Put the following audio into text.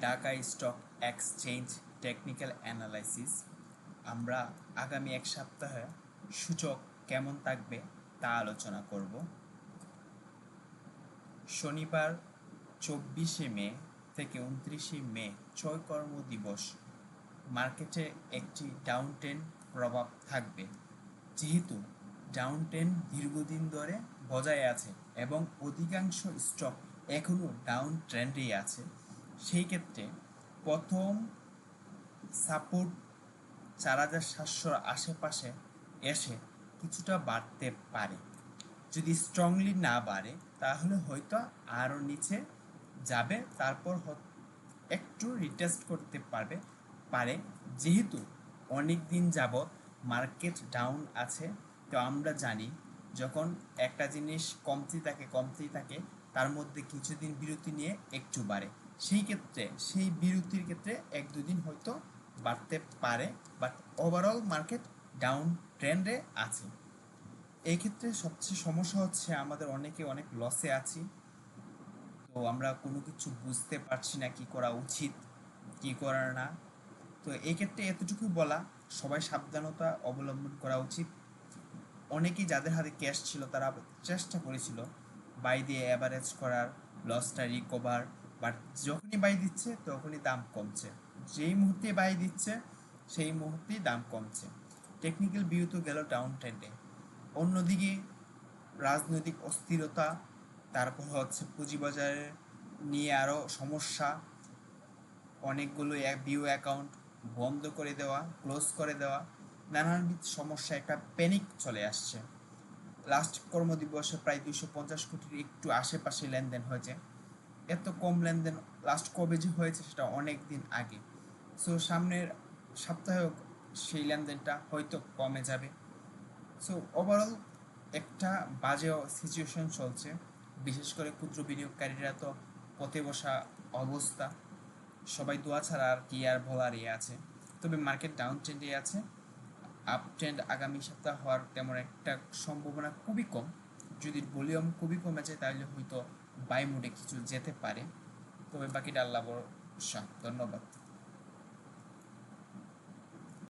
Dhaka stock exchange technical analysis, আমরা আগামী এক সপ্তাহে সূচক কেমন থাকবে তা আলোচনা করব। শনিবার, চব্বিশে মে থেকে উনত্রিশে মে ছয় কর্মদিবস মার্কেটে একটি ডাউন ট্রেন্ড প্রভাব থাকবে। যেহেতু ডাউন ট্রেন্ড দীর্ঘদিন ধরে বজায় আছে এবং অধিকাংশ স্টক এখনও ডাউন ট্রেন্ডেই আছে সেই ক্ষেত্রে প্রথম সাপোর্ট চার হাজার সাতশোর আশেপাশে এসে কিছুটা বাড়তে পারে। যদি স্ট্রংলি না বাড়ে, তাহলে হয়তো আরও নিচে যাবে, তারপর একটু রিটেস্ট করতে পারবে, পারে। যেহেতু অনেক দিন যাবৎ মার্কেট ডাউন আছে, তো আমরা জানি যখন একটা জিনিস কমতি থাকে কমতেই থাকে, তার মধ্যে কিছুদিন বিরতি নিয়ে একটু বাড়ে। সেই ক্ষেত্রে, সেই বিরতির ক্ষেত্রে এক দুই দিন হয়তো বাড়তে পারে বাট ওভারঅল মার্কেট ডাউন ট্রেন্ডে আছে। এই ক্ষেত্রে সবচেয়ে সমস্যা হচ্ছে আমাদের অনেকে অনেক লসে আছি। তো আমরা কোনো কিছু বুঝতে পারছি না কি করা উচিত, কি করা না। তো এই ক্ষেত্রে এতটুকু বলা, সবাই সাবধানতা অবলম্বন করা উচিত। অনেকেই যাদের হাতে ক্যাশ ছিল তারা চেষ্টা করেছিল বাই দিয়ে অ্যাভারেজ করার লসটা রিকভার বাট যখনই বাই দিচ্ছে, তখনই দাম কমছে। যেই মুহূর্তে বাই দিচ্ছে, সেই মুহূর্তেই দাম কমছে। টেকনিক্যাল ভিউ তো গেল ডাউন ট্রেন্ডে অন্যদিকে রাজনৈতিক অস্থিরতা, তারপর হচ্ছে পুঁজিবাজারে নিয়ে আরও সমস্যা। অনেকগুলো ভিউ অ্যাকাউন্ট বন্ধ করে দেওয়া ক্লোজ করে দেওয়া। নানানবিধ সমস্যা, একটা প্যানিক চলে আসছে। লাস্ট কর্মদিবসে প্রায় দুশো পঞ্চাশ কোটির একটু আশেপাশে লেনদেন হয়েছে। এত কম লেনদেন লাস্ট কবে যে হয়েছে সেটা অনেক দিন আগে। সো সামনের সপ্তাহেও সেই লেনদেনটা হয়তো কমে যাবে। সো ওভারঅল একটা বাজে সিচুয়েশন চলছে। বিশেষ করে ক্ষুদ্র বিনিয়োগকারীরা তো পথে বসা অবস্থা। সবাই দোয়া ছাড়া আর কি আর বলার ইয়ে আছে। তবে মার্কেট ডাউন ট্রেন্ডে আছে। আপ ট্রেন্ড আগামী সপ্তাহ হওয়ার তেমন একটা সম্ভাবনা খুবই কম। যদি ভলিউম খুবই কমে যায়, তাহলে হয়তো বাই মোডে কিছু যেতে পারে। তবে বাকিটা আল্লাহ ভরসা ধন্যবাদ।